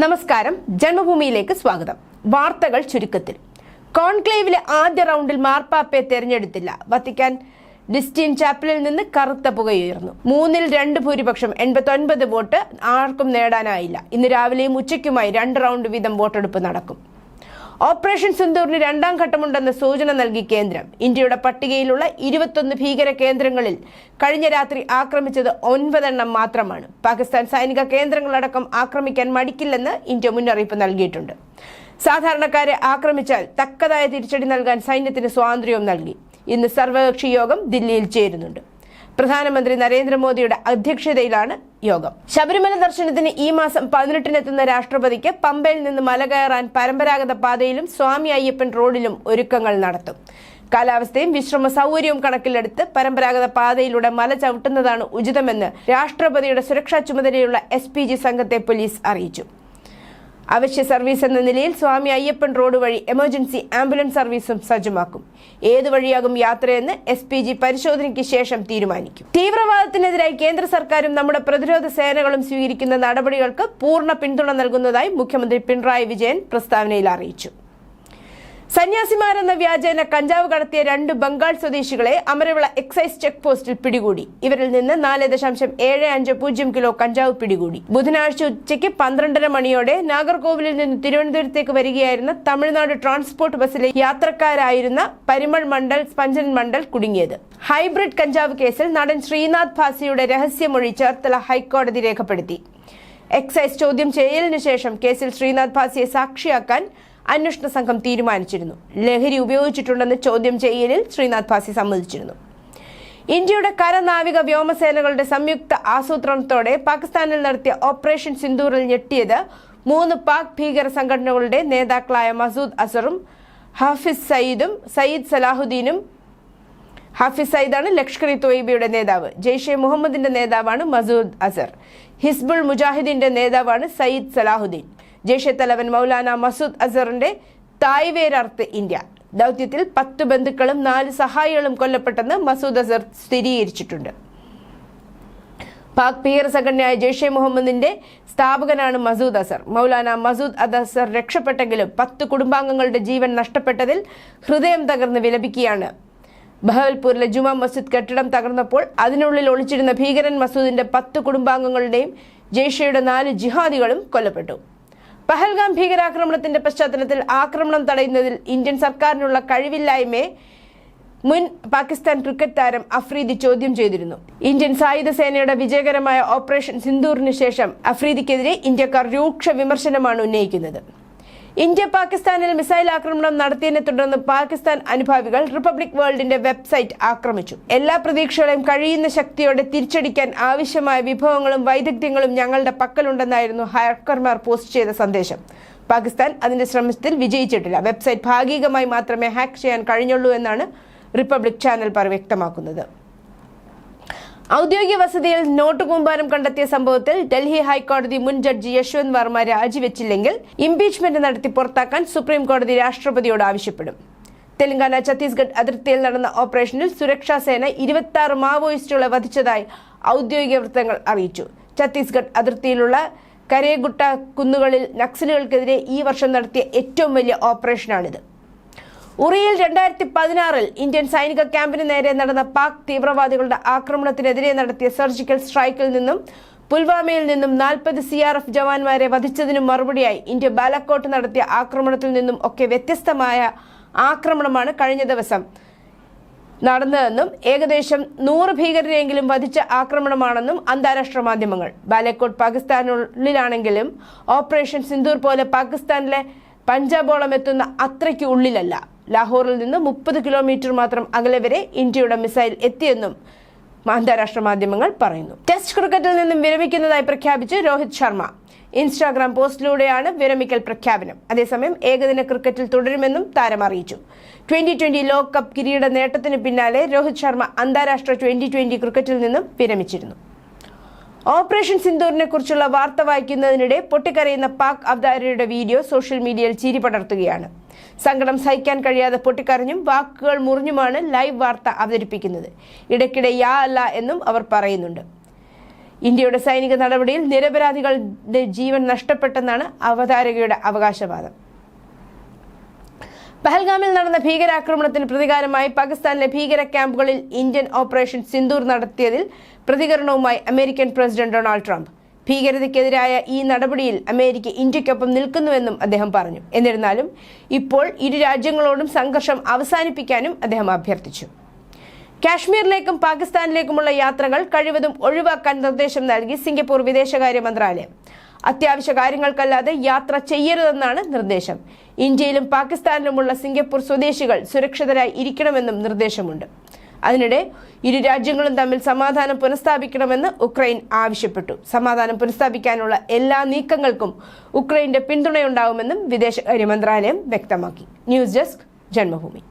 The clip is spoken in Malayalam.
നമസ്കാരം. ജന്മഭൂമിയിലേക്ക് സ്വാഗതം. വാർത്തകൾ ചുരുക്കത്തിൽ. കോൺക്ലേവിലെ ആദ്യ റൗണ്ടിൽ മാർപ്പാപ്പയെ തെരഞ്ഞെടുത്തില്ല. വത്തിക്കാൻ ഡിസ്റ്റീൻ ചാപ്പലിൽ നിന്ന് കറുത്ത പുകയുയർന്നു. മൂന്നിൽ രണ്ട് ഭൂരിപക്ഷം എൺപത്തൊൻപത് വോട്ട് ആർക്കും നേടാനായില്ല. ഇന്ന് രാവിലെയും ഉച്ചയ്ക്കുമായി രണ്ട് റൗണ്ട് വീതം വോട്ടെടുപ്പ് നടക്കും. ഓപ്പറേഷൻ സിന്ദൂറിന് രണ്ടാം ഘട്ടമുണ്ടെന്ന് സൂചന നൽകി കേന്ദ്രം. ഇന്ത്യയുടെ പട്ടികയിലുള്ള ഇരുപത്തൊന്ന് ഭീകര കേന്ദ്രങ്ങളിൽ കഴിഞ്ഞ രാത്രി ആക്രമിച്ചത് ഒൻപതെണ്ണം മാത്രമാണ്. പാകിസ്ഥാൻ സൈനിക കേന്ദ്രങ്ങളടക്കം ആക്രമിക്കാൻ മടിക്കില്ലെന്ന് ഇന്ത്യ മുന്നറിയിപ്പ് നൽകിയിട്ടുണ്ട്. സാധാരണക്കാരെ ആക്രമിച്ചാൽ തക്കതായ തിരിച്ചടി നൽകാൻ സൈന്യത്തിന് സ്വാതന്ത്ര്യവും നൽകി. ഇന്ന് സർവകക്ഷി യോഗം ദില്ലിയിൽ ചേരുന്നുണ്ട്. പ്രധാനമന്ത്രി നരേന്ദ്രമോദിയുടെ അധ്യക്ഷതയിലാണ് യോഗം. ശബരിമല ദർശനത്തിന് ഈ മാസം പതിനെട്ടിനെത്തുന്ന രാഷ്ട്രപതിക്ക് പമ്പയിൽ നിന്ന് മല കയറാൻ പരമ്പരാഗത പാതയിലും സ്വാമി അയ്യപ്പൻ റോഡിലും ഒരുക്കങ്ങൾ നടത്തും. കാലാവസ്ഥയും വിശ്രമ സൗകര്യവും കണക്കിലെടുത്ത് പരമ്പരാഗത പാതയിലൂടെ മല ചവിട്ടുന്നതാണ് ഉചിതമെന്ന് രാഷ്ട്രപതിയുടെ സുരക്ഷാ ചുമതലയുള്ള എസ് സംഘത്തെ പോലീസ് അറിയിച്ചു. അവശ്യ സർവീസ് എന്ന നിലയിൽ സ്വാമി അയ്യപ്പൻ റോഡ് വഴി എമർജൻസി ആംബുലൻസ് സർവീസും സജ്ജമാക്കും. ഏതു വഴിയാകും യാത്രയെന്ന് എസ് പി ജി പരിശോധനയ്ക്ക് ശേഷം തീരുമാനിക്കും. തീവ്രവാദത്തിനെതിരായി കേന്ദ്ര സർക്കാരും നമ്മുടെ പ്രതിരോധ സേനകളും സ്വീകരിക്കുന്ന നടപടികൾക്ക് പൂർണ പിന്തുണ നൽകുന്നതായി മുഖ്യമന്ത്രി പിണറായി വിജയൻ പ്രസ്താവനയിൽ അറിയിച്ചു. സന്യാസിമാരെന്ന വ്യാജേന കഞ്ചാവ് കടത്തിയ രണ്ട് ബംഗാൾ സ്വദേശികളെ അമരവിള എക്സൈസ് ചെക്ക് പോസ്റ്റിൽ പിടികൂടി. ഇവരിൽ നിന്ന് നാല് ദശാംശം ഏഴ് അഞ്ച് പൂജ്യം കിലോ കഞ്ചാവ് പിടികൂടി. ബുധനാഴ്ച ഉച്ചയ്ക്ക് പന്ത്രണ്ടര മണിയോടെ നാഗർകോവിലിൽ നിന്ന് തിരുവനന്തപുരത്തേക്ക് വരികയായിരുന്ന തമിഴ്നാട് ട്രാൻസ്പോർട്ട് ബസ്സിലെ യാത്രക്കാരായിരുന്ന പരിമൾ മണ്ഡൽ സ്പഞ്ചൻ മണ്ഡൽ കുടുങ്ങിയത്. ഹൈബ്രിഡ് കഞ്ചാവ് കേസിൽ നടൻ ശ്രീനാഥ് ഭാസിയുടെ രഹസ്യമൊഴി ചേർത്തല ഹൈക്കോടതി രേഖപ്പെടുത്തി. എക്സൈസ് ചോദ്യം ചെയ്യലിനു ശേഷം കേസിൽ ശ്രീനാഥ് ഭാസിയെ സാക്ഷിയാക്കാൻ അന്വേഷണ സംഘം തീരുമാനിച്ചിരുന്നു. ലഹരി ഉപയോഗിച്ചിട്ടുണ്ടെന്ന് ചോദ്യം ചെയ്യലിൽ ശ്രീനാഥ് ഭാസി സമ്മതിച്ചിരുന്നു. ഇന്ത്യയുടെ കരനാവിക വ്യോമസേനകളുടെ സംയുക്ത ആസൂത്രണത്തോടെ പാകിസ്ഥാനിൽ നടത്തിയ ഓപ്പറേഷൻ സിന്ദൂറിൽ ഞെട്ടിയത് മൂന്ന് പാക് ഭീകര സംഘടനകളുടെ നേതാക്കളായ മസൂദ് അസറും ഹാഫിസ് സയ്യിദും സയ്യിദ് സലാഹുദ്ദീനും ഹാഫിസ് സയ്യിദാണ് ലഷ്കർ ഇ തൊയ്ബയുടെ നേതാവ്. ജെയ്ഷെ മുഹമ്മദിന്റെ നേതാവാണ് മസൂദ് അസർ. ഹിസ്ബുൾ മുജാഹിദിന്റെ നേതാവാണ് സയ്യിദ് സലാഹുദ്ദീൻ. ജെയ്ഷെ തലവൻ മൗലാന മസൂദ് അസറിന്റെ തായ്വേരർത്ത് ഇന്ത്യ. ദൗത്യത്തിൽ പത്ത് ബന്ധുക്കളും നാല് സഹായികളും കൊല്ലപ്പെട്ടെന്ന് മസൂദ് അസർ സ്ഥിരീകരിച്ചിട്ടുണ്ട്. പാക് ഭീകര സംഘടനയായ ജെയ്ഷെ മുഹമ്മദിന്റെ സ്ഥാപകനാണ് മസൂദ് അസർ. മൗലാന മസൂദ് അസർ രക്ഷപ്പെട്ടെങ്കിലും പത്ത് കുടുംബാംഗങ്ങളുടെ ജീവൻ നഷ്ടപ്പെട്ടതിൽ ഹൃദയം തകർന്ന് വിലപിക്കുകയാണ്. ബഹവൽപൂരിലെ ജുമാ മസ്ജിദ് കെട്ടിടം തകർന്നപ്പോൾ അതിനുള്ളിൽ ഒളിച്ചിരുന്ന ഭീകരൻ മസൂദിന്റെ പത്ത് കുടുംബാംഗങ്ങളുടെയും ജെയ്ഷയുടെ നാല് ജിഹാദികളും കൊല്ലപ്പെട്ടു. പഹൽഗാം ഭീകരാക്രമണത്തിന്റെ പശ്ചാത്തലത്തിൽ ആക്രമണം തടയുന്നതിൽ ഇന്ത്യൻ സർക്കാരിനുള്ള കഴിവില്ലായ്മയെ മുൻ പാകിസ്ഥാൻ ക്രിക്കറ്റ് താരം അഫ്രീദി ചോദ്യം ചെയ്തിരുന്നു. ഇന്ത്യൻ സായുധ സേനയുടെ വിജയകരമായ ഓപ്പറേഷൻ സിന്ദൂറിന് ശേഷം അഫ്രീദിക്കെതിരെ ഇന്ത്യക്കാർ രൂക്ഷ വിമർശനമാണ് ഉന്നയിക്കുന്നത്. ഇന്ത്യ പാകിസ്ഥാനിൽ മിസൈൽ ആക്രമണം നടത്തിയതിനെ തുടർന്ന് പാകിസ്ഥാൻ അനുഭാവികൾ റിപ്പബ്ലിക് വേൾഡിന്റെ വെബ്സൈറ്റ് ആക്രമിച്ചു. എല്ലാ പ്രതീക്ഷകളെയും കഴിയുന്ന ശക്തിയോടെ തിരിച്ചടിക്കാൻ ആവശ്യമായ വിഭവങ്ങളും വൈദഗ്ധ്യങ്ങളും ഞങ്ങളുടെ പക്കലുണ്ടെന്നായിരുന്നു ഹാക്കർമാർ പോസ്റ്റ് ചെയ്ത സന്ദേശം. പാകിസ്ഥാൻ അതിന്റെ ശ്രമത്തിൽ വിജയിച്ചിട്ടില്ല. വെബ്സൈറ്റ് ഭാഗികമായി മാത്രമേ ഹാക്ക് ചെയ്യാൻ കഴിഞ്ഞുള്ളൂ എന്നാണ് റിപ്പബ്ലിക് ചാനൽ പറ വ്യക്തമാക്കുന്നത്. ഔദ്യോഗിക വസതിയിൽ നോട്ട് കൂമ്പാരം കണ്ടെത്തിയ സംഭവത്തിൽ ഡൽഹി ഹൈക്കോടതി മുൻ ജഡ്ജി യശ്വന്ത് വർമ്മ രാജിവെച്ചില്ലെങ്കിൽ ഇംപീച്ച്മെന്റ് നടത്തി പുറത്താക്കാൻ സുപ്രീം കോടതി രാഷ്ട്രപതിയോട് ആവശ്യപ്പെടും. തെലങ്കാന ഛത്തീസ്ഗഡ് അതിർത്തിയിൽ നടന്ന ഓപ്പറേഷനിൽ സുരക്ഷാ സേന ഇരുപത്തി ആറ് മാവോയിസ്റ്റുകളെ വധിച്ചതായി ഔദ്യോഗിക വൃത്തങ്ങൾ അറിയിച്ചു. ഛത്തീസ്ഗഡ് അതിർത്തിയിലുള്ള കരേഗുട്ട കുന്നുകളിൽ നക്സലുകൾക്കെതിരെ ഈ വർഷം നടത്തിയ ഏറ്റവും വലിയ ഓപ്പറേഷനാണിത്. ഉറിയിൽ രണ്ടായിരത്തി പതിനാറിൽ ഇന്ത്യൻ സൈനിക ക്യാമ്പിന് നേരെ നടന്ന പാക് തീവ്രവാദികളുടെ ആക്രമണത്തിനെതിരെ നടത്തിയ സർജിക്കൽ സ്ട്രൈക്കിൽ നിന്നും പുൽവാമയിൽ നിന്നും നാൽപ്പത് സി ആർ എഫ് ജവാന്മാരെ വധിച്ചതിനു മറുപടിയായി ഇന്ത്യ ബാലക്കോട്ട് നടത്തിയ ആക്രമണത്തിൽ നിന്നും ഒക്കെ വ്യത്യസ്തമായ ആക്രമണമാണ് കഴിഞ്ഞ ദിവസം നടന്നതെന്നും ഏകദേശം നൂറ് ഭീകരരെങ്കിലും വധിച്ച ആക്രമണമാണെന്നും അന്താരാഷ്ട്ര മാധ്യമങ്ങൾ. ബാലക്കോട്ട് പാകിസ്ഥാനുള്ളിലാണെങ്കിലും ഓപ്പറേഷൻ സിന്ദൂർ പോലെ പാകിസ്ഥാനിലെ പഞ്ചാബോളം എത്തുന്ന അത്രയ്ക്ക് ഉള്ളിലല്ല. ലാഹോറിൽ നിന്ന് മുപ്പത് കിലോമീറ്റർ മാത്രം അകലെ വരെ ഇന്ത്യയുടെ മിസൈൽ എത്തിയെന്നും അന്താരാഷ്ട്ര മാധ്യമങ്ങൾ പറയുന്നു. ടെസ്റ്റ് ക്രിക്കറ്റിൽ നിന്നും വിരമിക്കുന്നതായി പ്രഖ്യാപിച്ച് രോഹിത് ശർമ്മ. ഇൻസ്റ്റാഗ്രാം പോസ്റ്റിലൂടെയാണ് വിരമിക്കൽ പ്രഖ്യാപനം. അതേസമയം ഏകദിന ക്രിക്കറ്റിൽ തുടരുമെന്നും താരം അറിയിച്ചു. ട്വന്റി ട്വന്റി ലോകകപ്പ് കിരീട നേട്ടത്തിന് പിന്നാലെ രോഹിത് ശർമ്മ അന്താരാഷ്ട്ര ട്വന്റി ട്വന്റി ക്രിക്കറ്റിൽ നിന്നും വിരമിച്ചിരുന്നു. ഓപ്പറേഷൻ സിന്ദൂറിനെ കുറിച്ചുള്ള വാർത്ത വായിക്കുന്നതിനിടെ പൊട്ടിക്കരയുന്ന പാക് അവതാരയുടെ വീഡിയോ സോഷ്യൽ മീഡിയയിൽ ചിരി പടർത്തുകയാണ് സങ്കടം സഹിക്കാൻ കഴിയാതെ പൊട്ടിക്കരഞ്ഞും വാക്കുകൾ മുറിഞ്ഞുമാണ് ലൈവ് വാർത്ത അവതരിപ്പിക്കുന്നത്. ഇടയ്ക്കിടെ യാ അല്ല എന്നും അവർ പറയുന്നുണ്ട്. ഇന്ത്യയുടെ സൈനിക നടപടിയിൽ നിരപരാധികളുടെ ജീവൻ നഷ്ടപ്പെട്ടെന്നാണ് അവതാരകയുടെ അവകാശവാദം. പഹൽഗാമിൽ നടന്ന ഭീകരാക്രമണത്തിന് പ്രതികാരമായി പാകിസ്ഥാനിലെ ഭീകര ക്യാമ്പുകളിൽ ഇന്ത്യൻ ഓപ്പറേഷൻ സിന്ദൂർ നടത്തിയതിൽ പ്രതികരണവുമായി അമേരിക്കൻ പ്രസിഡന്റ് ഡൊണാൾഡ് ട്രംപ്. ഭീകരതയ്ക്കെതിരായ ഈ നടപടിയിൽ അമേരിക്ക ഇന്ത്യക്കൊപ്പം നിൽക്കുന്നുവെന്നും അദ്ദേഹം പറഞ്ഞു. എന്നിരുന്നാലും ഇപ്പോൾ ഇരു രാജ്യങ്ങളോടും സംഘർഷം അവസാനിപ്പിക്കാനും അദ്ദേഹം അഭ്യർത്ഥിച്ചു. കാശ്മീരിലേക്കും പാകിസ്ഥാനിലേക്കുമുള്ള യാത്രകൾ കഴിവതും ഒഴിവാക്കാൻ നിർദ്ദേശം നൽകി സിംഗപ്പൂർ വിദേശകാര്യ മന്ത്രാലയം. അത്യാവശ്യ കാര്യങ്ങൾക്കല്ലാതെ യാത്ര ചെയ്യരുതെന്നാണ് നിർദ്ദേശം. ഇന്ത്യയിലും പാകിസ്ഥാനിലുമുള്ള സിംഗപ്പൂർ സ്വദേശികൾ സുരക്ഷിതരായി ഇരിക്കണമെന്നും നിർദ്ദേശമുണ്ട്. അതിനിടെ ഇരു രാജ്യങ്ങളും തമ്മിൽ സമാധാനം പുനഃസ്ഥാപിക്കണമെന്ന് ഉക്രൈൻ ആവശ്യപ്പെട്ടു. സമാധാനം പുനഃസ്ഥാപിക്കാനുള്ള എല്ലാ നീക്കങ്ങൾക്കും ഉക്രൈന്റെ പിന്തുണയുണ്ടാവുമെന്നും വിദേശകാര്യ മന്ത്രാലയം വ്യക്തമാക്കി. News desk Janmabhumi.